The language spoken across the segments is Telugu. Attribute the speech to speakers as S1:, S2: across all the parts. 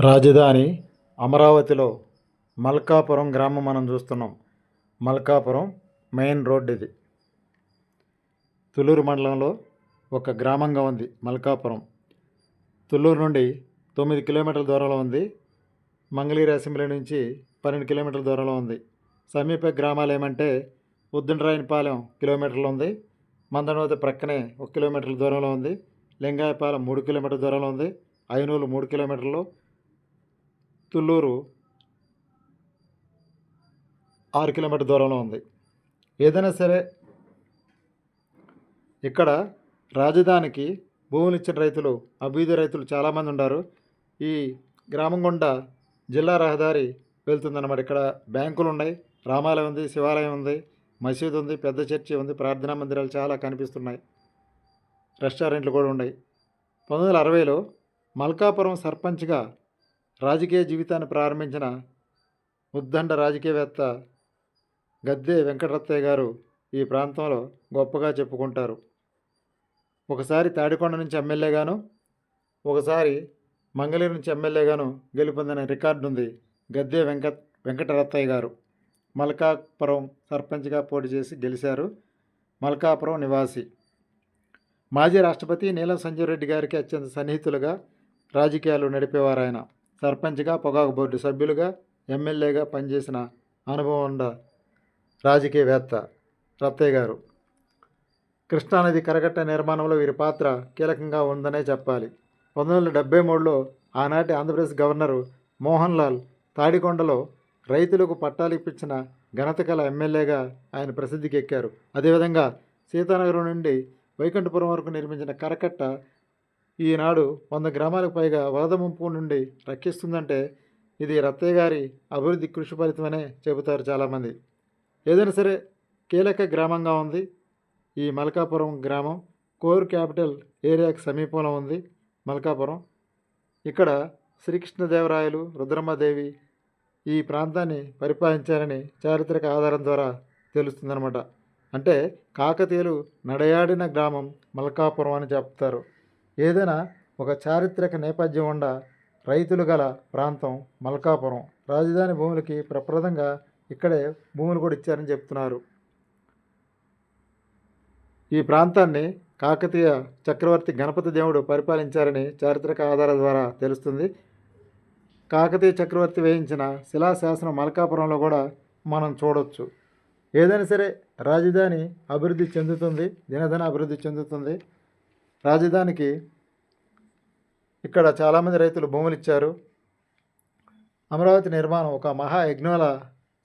S1: రాజధాని అమరావతిలో మల్కాపురం గ్రామం మనం చూస్తున్నాం. మల్కాపురం మెయిన్ రోడ్ ఇది. తుళ్ళూరు మండలంలో ఒక గ్రామంగా ఉంది మల్కాపురం. తుళ్ళూరు నుండి తొమ్మిది కిలోమీటర్ల దూరంలో ఉంది. మంగళగిరి అసెంబ్లీ నుంచి పన్నెండు కిలోమీటర్ల దూరంలో ఉంది. సమీప గ్రామాలు ఏమంటే ఉద్దండరాయనిపాలెం కిలోమీటర్లు ఉంది. మందనవతి ప్రక్కనే ఒక కిలోమీటర్ల దూరంలో ఉంది. లింగాయపాలెం మూడు కిలోమీటర్ల దూరంలో ఉంది. ఐనూరు మూడు కిలోమీటర్లు. తుళ్ళూరు ఆరు కిలోమీటర్ దూరంలో ఉంది. ఏదైనా సరే ఇక్కడ రాజధానికి భూములు ఇచ్చిన రైతులు అభివృద్ధి రైతులు చాలామంది ఉన్నారు. ఈ గ్రామం గుండా జిల్లా రహదారి వెళ్తుందన్నమాట. ఇక్కడ బ్యాంకులు ఉన్నాయి రామాలయం ఉంది శివాలయం ఉంది మసీదు ఉంది పెద్ద చర్చి ఉంది ప్రార్థనా మందిరాలు చాలా కనిపిస్తున్నాయి. రెస్టారెంట్లు కూడా ఉన్నాయి. పంతొమ్మిది వందల అరవైలో మల్కాపురం సర్పంచ్గా రాజకీయ జీవితాన్ని ప్రారంభించిన ఉద్దండ రాజకీయవేత్త గద్దె వెంకటరత్తయ్య గారు ఈ ప్రాంతంలో గొప్పగా చెప్పుకుంటారు. ఒకసారి తాడికొండ నుంచి ఎమ్మెల్యేగాను ఒకసారి మంగళగిరి నుంచి ఎమ్మెల్యేగాను గెలుపొందిన రికార్డు ఉంది గద్దె వెంకట వెంకటరత్తయ్య గారు. మల్కాపురం సర్పంచ్గా పోటీ చేసి గెలిచారు మల్కాపురం నివాసి. మాజీ రాష్ట్రపతి నీలం సంజీవ్ రెడ్డి గారికి అత్యంత సన్నిహితులుగా రాజకీయాలు నడిపేవారు ఆయన సర్పంచ్గా పొగాకు బోర్డు సభ్యులుగా ఎమ్మెల్యేగా పనిచేసిన అనుభవం ఉన్న రాజకీయవేత్త రత్తయ్య గారు. కృష్ణానది కరకట్ట నిర్మాణంలో వీరి పాత్ర కీలకంగా ఉందనే చెప్పాలి. పంతొమ్మిది వందల డెబ్బై మూడులో ఆనాటి ఆంధ్రప్రదేశ్ గవర్నరు మోహన్ లాల్ తాడికొండలో రైతులకు పట్టాలు ఇప్పించిన ఘనత కల ఎమ్మెల్యేగా ఆయన ప్రసిద్ధికి ఎక్కారు అదేవిధంగా సీతానగరం నుండి వైకుంఠపురం వరకు నిర్మించిన కరకట్ట ఈనాడు వంద గ్రామాలకు పైగా వరద ముంపు నుండి రక్షిస్తుందంటే ఇది రత్తయ్య గారి అభివృద్ధి కృషి ఫలితమనే చెబుతారు చాలామంది. ఏదైనా సరే కీలక గ్రామంగా ఉంది. ఈ మల్కాపురం గ్రామం కోర్ క్యాపిటల్ ఏరియాకి సమీపంలో ఉంది. మల్కాపురం. ఇక్కడ శ్రీకృష్ణదేవరాయలు రుద్రమ్మదేవి ఈ ప్రాంతాన్ని పరిపాలించారని చారిత్రక ఆధారం ద్వారా తెలుస్తుందన్నమాట. అంటే కాకతీయులు నడయాడిన గ్రామం మల్కాపురం అని చెప్తారు. ఏదైనా ఒక చారిత్రక నేపథ్యం ఉండ రైతులు గల ప్రాంతం మల్కాపురం. రాజధాని భూములకి ప్రప్రదంగా ఇక్కడే భూములు కూడా ఇచ్చారని చెప్తున్నారు. ఈ ప్రాంతాన్ని కాకతీయ చక్రవర్తి గణపతి దేవుడు పరిపాలించారని చారిత్రక ఆధారాల ద్వారా తెలుస్తుంది. కాకతీయ చక్రవర్తి వేయించిన శిలాశాసనం మల్కాపురంలో కూడా మనం చూడవచ్చు ఏదైనా సరే రాజధాని అభివృద్ధి చెందుతుంది దినదిన అభివృద్ధి చెందుతుంది. రాజధానికి ఇక్కడ చాలామంది రైతులు భూములు ఇచ్చారు. అమరావతి నిర్మాణం ఒక మహాయజ్ఞంలా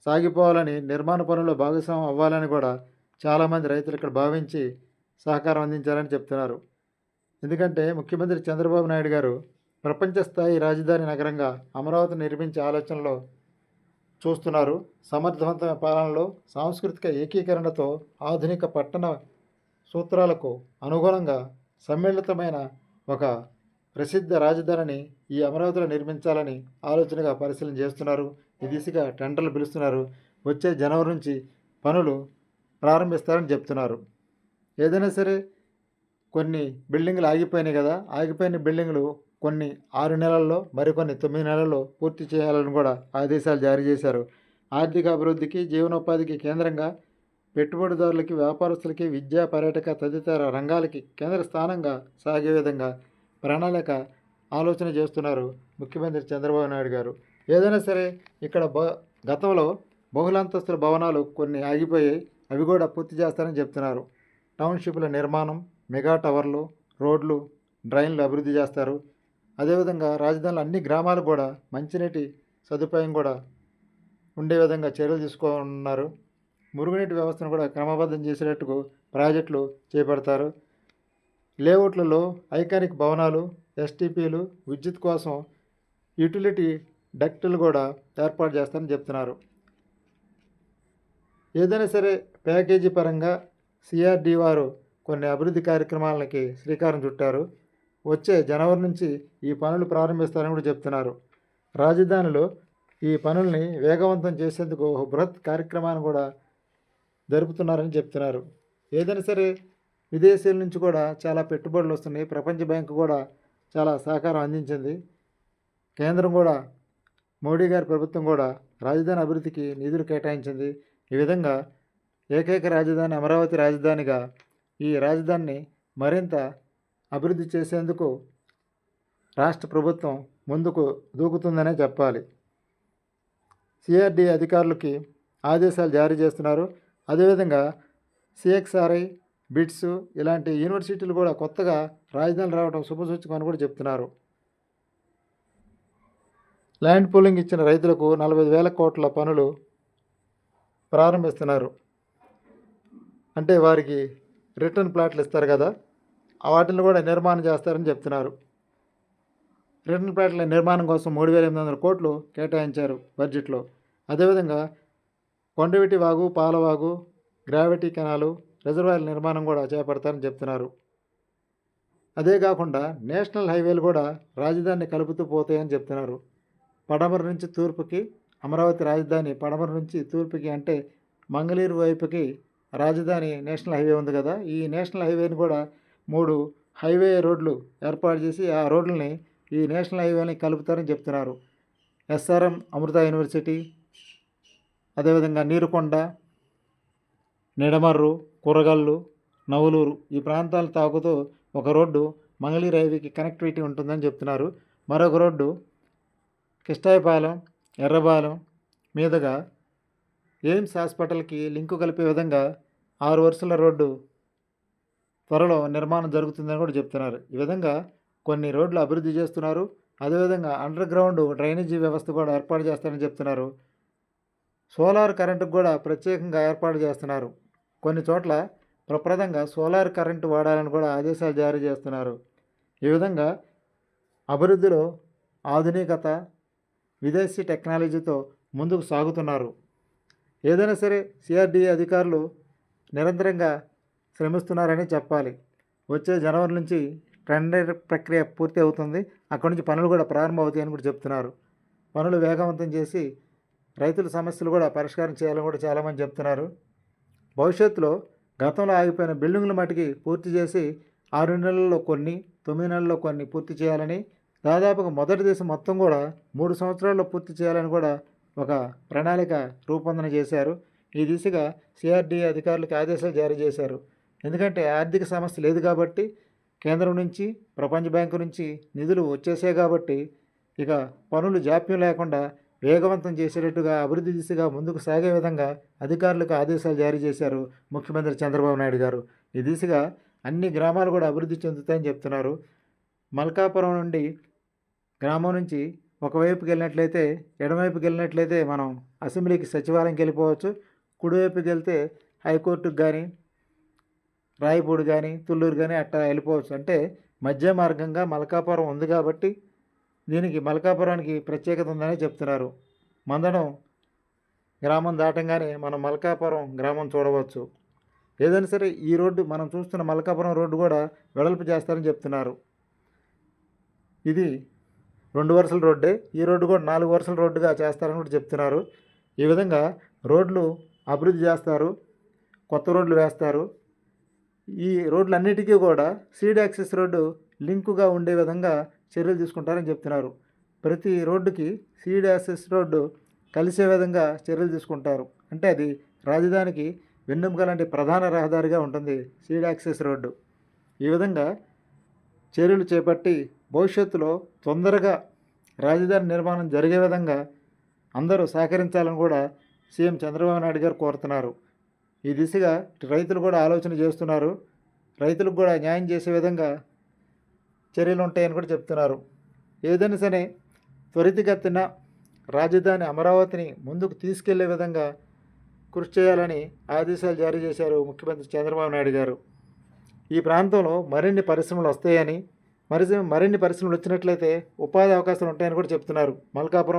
S1: సాగిపోవాలని నిర్మాణ పనుల్లో భాగస్వామ్యం అవ్వాలని కూడా చాలామంది రైతులు ఇక్కడ భావించి సహకారం అందించాలని చెప్తున్నారు. ఎందుకంటే ముఖ్యమంత్రి చంద్రబాబు నాయుడు గారు ప్రపంచ స్థాయి రాజధాని నగరంగా అమరావతి నిర్మించే ఆలోచనలో చూస్తున్నారు. సమర్థవంతమైన పాలనలో సాంస్కృతిక ఏకీకరణతో ఆధునిక పట్టణ సూత్రాలకు అనుగుణంగా సమ్మిళితమైన ఒక ప్రసిద్ధ రాజధానిని ఈ అమరావతిలో నిర్మించాలని ఆలోచనగా పరిశీలన చేస్తున్నారు. ఈ దిశగా టెండర్లు పిలుస్తున్నారు. వచ్చే జనవరి నుంచి పనులు ప్రారంభిస్తారని చెప్తున్నారు. ఏదైనా సరే కొన్ని బిల్డింగ్లు ఆగిపోయినాయి కదా ఆగిపోయిన బిల్డింగ్లు కొన్ని ఆరు నెలల్లో మరికొన్ని తొమ్మిది నెలల్లో పూర్తి చేయాలని కూడా ఆదేశాలు జారీ చేశారు. ఆర్థిక అభివృద్ధికి జీవనోపాధికి కేంద్రంగా పెట్టుబడిదారులకి వ్యాపారస్తులకి విద్యా పర్యాటక తదితర రంగాలకి కేంద్ర స్థానంగా సాగే విధంగా ప్రణాళిక ఆలోచన చేస్తున్నారు ముఖ్యమంత్రి చంద్రబాబు నాయుడు గారు. ఏదైనా సరే ఇక్కడ బ గతంలో బహుళంతస్తుల భవనాలు కొన్ని ఆగిపోయాయి అవి కూడా పూర్తి చేస్తారని చెప్తున్నారు. టౌన్షిప్ల నిర్మాణం మెగా టవర్లు రోడ్లు డ్రైన్లు అభివృద్ధి చేస్తారు. అదేవిధంగా రాజధానిలో అన్ని గ్రామాలు కూడా మంచినీటి సదుపాయం కూడా ఉండే విధంగా చర్యలు తీసుకున్నారు మురుగునీటి వ్యవస్థను కూడా క్రమబద్ధం చేసేటట్టుకు ప్రాజెక్టులు చేపడతారు. లేఅవుట్లలో ఐకానిక్ భవనాలు ఎస్టీపీలు విద్యుత్ కోసం యూటిలిటీ డక్టులు కూడా ఏర్పాటు చేస్తారని చెప్తున్నారు. ఏదైనా సరే ప్యాకేజీ పరంగా సిఆర్డి వారు కొన్ని అభివృద్ధి కార్యక్రమాలకి శ్రీకారం చుట్టారు. వచ్చే జనవరి నుంచి ఈ పనులు ప్రారంభిస్తారని కూడా చెప్తున్నారు. రాజధానిలో ఈ పనుల్ని వేగవంతం చేసేందుకు బృహత్ కార్యక్రమాన్ని కూడా జరుపుతున్నారని చెప్తున్నారు. ఏదైనా సరే విదేశీయుల నుంచి కూడా చాలా పెట్టుబడులు వస్తున్నాయి. ప్రపంచ బ్యాంకు కూడా చాలా సహకారం అందించింది. కేంద్రం కూడా మోడీ గారి ప్రభుత్వం కూడా రాజధాని అభివృద్ధికి నిధులు కేటాయించింది. ఈ విధంగా ఏకైక రాజధాని అమరావతి రాజధానిగా ఈ రాజధానిని మరింత అభివృద్ధి చేసేందుకు రాష్ట్ర ప్రభుత్వం ముందుకు దూకుతుందనే చెప్పాలి. సిఆర్డీ అధికారులకి ఆదేశాలు జారీ చేస్తున్నారు. అదేవిధంగా సిఎక్స్ఆర్ఐ బిట్స్ ఇలాంటి యూనివర్సిటీలు కూడా కొత్తగా రాజధాని రావడం శుభసూచకం అని కూడా చెప్తున్నారు. ల్యాండ్ పూలింగ్ ఇచ్చిన రైతులకు నలభై వేల కోట్ల పనులు ప్రారంభిస్తున్నారు. అంటే వారికి రిటర్న్ ప్లాట్లు ఇస్తారు కదా వాటిని కూడా నిర్మాణం చేస్తారని చెప్తున్నారు. రిటర్న్ ప్లాట్ల నిర్మాణం కోసం మూడు వేల ఎనిమిది వందల కోట్లు కేటాయించారు బడ్జెట్లో. అదేవిధంగా కొండవిటి వాగు పాలవాగు గ్రావిటీ కెనాలు రిజర్వాయర్ నిర్మాణం కూడా చేపడతారని చెప్తున్నారు. అదే కాకుండా నేషనల్ హైవేలు కూడా రాజధానిని కలుపుతూ పోతాయని చెప్తున్నారు. పడమర నుంచి తూర్పుకి అమరావతి రాజధాని పడమర నుంచి తూర్పుకి అంటే మంగళూరు వైపుకి రాజధాని నేషనల్ హైవే ఉంది కదా. ఈ నేషనల్ హైవేని కూడా మూడు హైవే రోడ్లు ఏర్పాటు చేసి ఆ రోడ్లని ఈ నేషనల్ హైవేని కలుపుతారని చెప్తున్నారు. ఎస్ఆర్ఎం అమృత యూనివర్సిటీ అదేవిధంగా నీరుకొండ నిడమర్రు కూరగల్లు నవలూరు ఈ ప్రాంతాలు తాకుతూ ఒక రోడ్డు మంగళీ రైల్వేకి కనెక్టివిటీ ఉంటుందని చెప్తున్నారు. మరొక రోడ్డు కిష్టాయపాలెం ఎర్రబాలెం మీదుగా ఎయిమ్స్ హాస్పిటల్కి లింకు కలిపే విధంగా ఆరు వరుసల రోడ్డు త్వరలో నిర్మాణం జరుగుతుందని కూడా చెప్తున్నారు. ఈ విధంగా కొన్ని రోడ్లు అభివృద్ధి చేస్తున్నారు. అదేవిధంగా అండర్ గ్రౌండ్ డ్రైనేజీ వ్యవస్థ కూడా ఏర్పాటు చేస్తారని చెప్తున్నారు. సోలార్ కరెంటుకు కూడా ప్రత్యేకంగా ఏర్పాటు చేస్తున్నారు. కొన్ని చోట్ల ప్రప్రదంగా సోలార్ కరెంటు వాడాలని కూడా ఆదేశాలు జారీ చేస్తున్నారు. ఈ విధంగా అభివృద్ధిలో ఆధునికత విదేశీ టెక్నాలజీతో ముందుకు సాగుతున్నారు. ఏదైనా సరే సిఆర్డీఏ అధికారులు నిరంతరంగా శ్రమిస్తున్నారని చెప్పాలి. వచ్చే జనవరి నుంచి టెండర్ ప్రక్రియ పూర్తి అవుతుంది. అక్కడి నుంచి పనులు కూడా ప్రారంభం అవుతాయని కూడా చెప్తున్నారు. పనులు వేగవంతం చేసి రైతుల సమస్యలు కూడా పరిష్కారం చేయాలని కూడా చాలామంది చెప్తున్నారు. భవిష్యత్తులో గతంలో ఆగిపోయిన బిల్డింగ్లు మటుకి పూర్తి చేసి ఆరు నెలల్లో కొన్ని తొమ్మిది నెలల్లో కొన్ని పూర్తి చేయాలని దాదాపుగా మొదటి దశ మొత్తం కూడా మూడు సంవత్సరాల్లో పూర్తి చేయాలని కూడా ఒక ప్రణాళిక రూపొందన చేశారు. ఈ దిశగా సిఆర్డీ అధికారులకు ఆదేశాలు జారీ చేశారు. ఎందుకంటే ఆర్థిక సమస్య లేదు కాబట్టి కేంద్రం నుంచి ప్రపంచ బ్యాంకు నుంచి నిధులు వచ్చేసాయి కాబట్టి ఇక పనులు జాప్యం లేకుండా వేగవంతం చేసేటట్టుగా అభివృద్ధి దిశగా ముందుకు సాగే విధంగా అధికారులకు ఆదేశాలు జారీ చేశారు ముఖ్యమంత్రి చంద్రబాబు నాయుడు గారు. ఈ దిశగా అన్ని గ్రామాలు కూడా అభివృద్ధి చెందుతాయని చెప్తున్నారు. మల్కాపురం నుండి గ్రామం నుంచి ఒకవైపుకి వెళ్ళినట్లయితే ఎడమవైపుకి వెళ్ళినట్లయితే మనం అసెంబ్లీకి సచివాలయంకి వెళ్ళిపోవచ్చు. కుడివైపుకి వెళ్తే హైకోర్టుకు కానీ రాయపూడి కానీ తుళ్ళూరు కానీ అట్టా వెళ్ళిపోవచ్చు. అంటే మధ్య మార్గంగా మల్కాపురం ఉంది కాబట్టి దీనికి మల్కాపురానికి ప్రత్యేకత ఉందని చెప్తున్నారు. మందడం గ్రామం దాటంగానే మనం మల్కాపురం గ్రామం చూడవచ్చు. ఏదైనా సరే ఈ రోడ్డు మనం చూస్తున్న మల్కాపురం రోడ్డు కూడా వెడల్పు చేస్తారని చెప్తున్నారు. ఇది రెండు వరుసల రోడ్డే ఈ రోడ్డు కూడా నాలుగు వరుసల రోడ్డుగా చేస్తారని కూడా చెప్తున్నారు. ఈ విధంగా రోడ్లు అభివృద్ధి చేస్తారు కొత్త రోడ్లు వేస్తారు. ఈ రోడ్లన్నిటికీ కూడా సీడ్ యాక్సెస్ రోడ్డు లింకుగా ఉండే విధంగా చర్యలు తీసుకుంటారని చెప్తున్నారు. ప్రతి రోడ్డుకి సీడ్ యాక్సెస్ రోడ్డు కలిసే విధంగా చర్యలు తీసుకుంటారు. అంటే అది రాజధానికి వెన్నెముక లాంటి ప్రధాన రహదారిగా ఉంటుంది సీడ్ యాక్సెస్ రోడ్డు. ఈ విధంగా చర్యలు చేపట్టి భవిష్యత్తులో తొందరగా రాజధాని నిర్మాణం జరిగే విధంగా అందరూ సహకరించాలని కూడా సీఎం చంద్రబాబు నాయుడు గారు కోరుతున్నారు. ఈ దిశగా రైతులు కూడా ఆలోచన చేస్తున్నారు. రైతులకు కూడా న్యాయం చేసే విధంగా చర్యలు ఉంటాయని కూడా చెప్తున్నారు. ఏదైనా సరే త్వరితగతిన రాజధాని అమరావతిని ముందుకు తీసుకెళ్ళే విధంగా కృషి చేయాలని ఆదేశాలు జారీ చేశారు ముఖ్యమంత్రి చంద్రబాబు నాయుడు గారు. ఈ ప్రాంతంలో మరిన్ని పరిశ్రమలు వస్తాయని మరి మరిన్ని పరిశ్రమలు వచ్చినట్లయితే ఉపాధి అవకాశాలు ఉంటాయని కూడా చెప్తున్నారు. మల్కాపురం